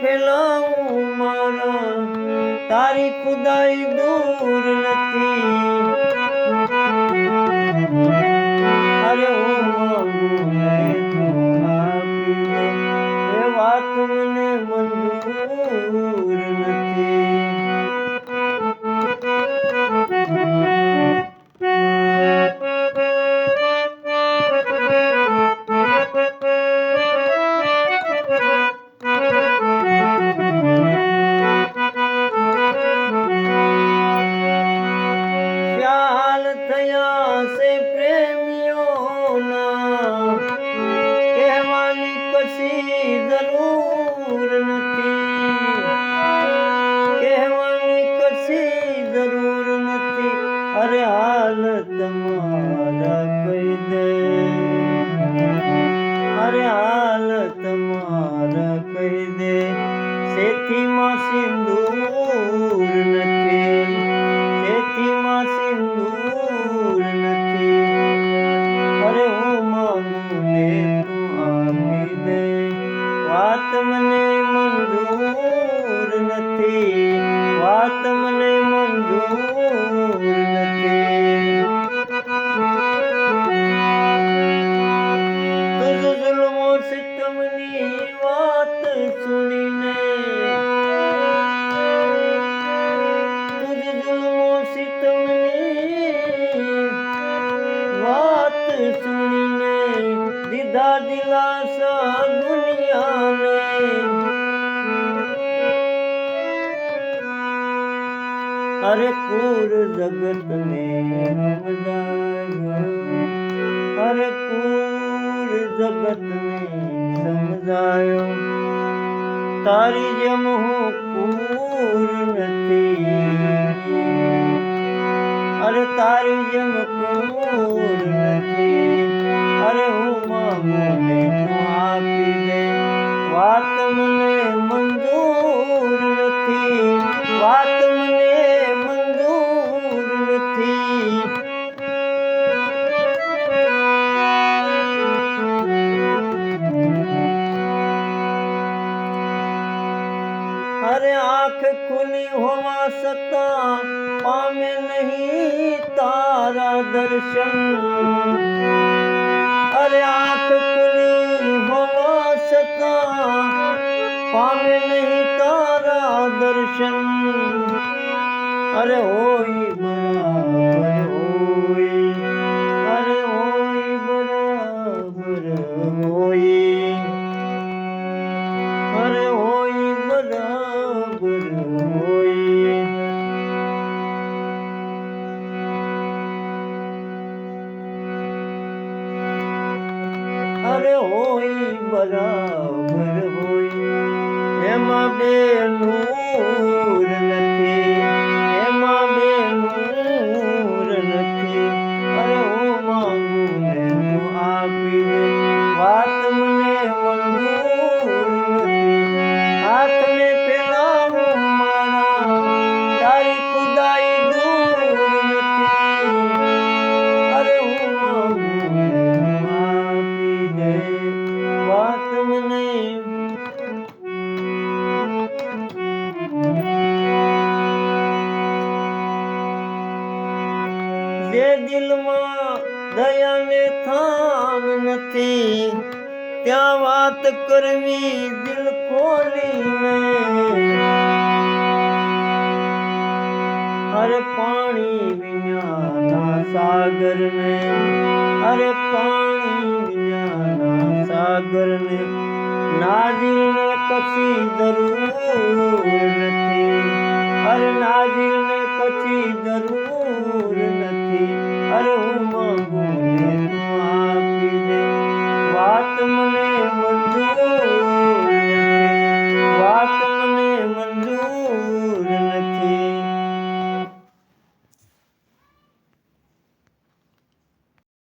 ફેલાવું મારા. તારી ખુદાઈ દૂર નથી. છે પ્રેમીઓના કહેવાની કશી જરૂર નથી. અરે કુર જગત ને સમજાયો અરે કુર જગત ને સમજાયો તારી જેમ હું કુર નથી અરે તારી જેમ કુર નથી અરે આંખ ખુલી હોવા છતાં પામે નહીં તારા દર્શન અરે આંખ ખુલી હોવા છતાં પામે નહીં તારા દર્શન અરે હોય બરાબર અરે હોય, બરાબર હોય. એમાં બે નૂર નથી, એમાં બે નૂર નથી. અરે હું માંગુ ને તું આપી દે. વાત મને મંજૂર નથી. હાથને ફેલાવું મારા. તારી ખુદાઈ દિલમાં દયાને થામ નથી. ત્યાં વાત કરવી દિલ ખોલીને. અરે પાણી વિના સાગર ને અરે પાણી વિના સાગર ને નાદિલ ને કશી જરૂર નથી. અરે નાજીને કશી જરૂર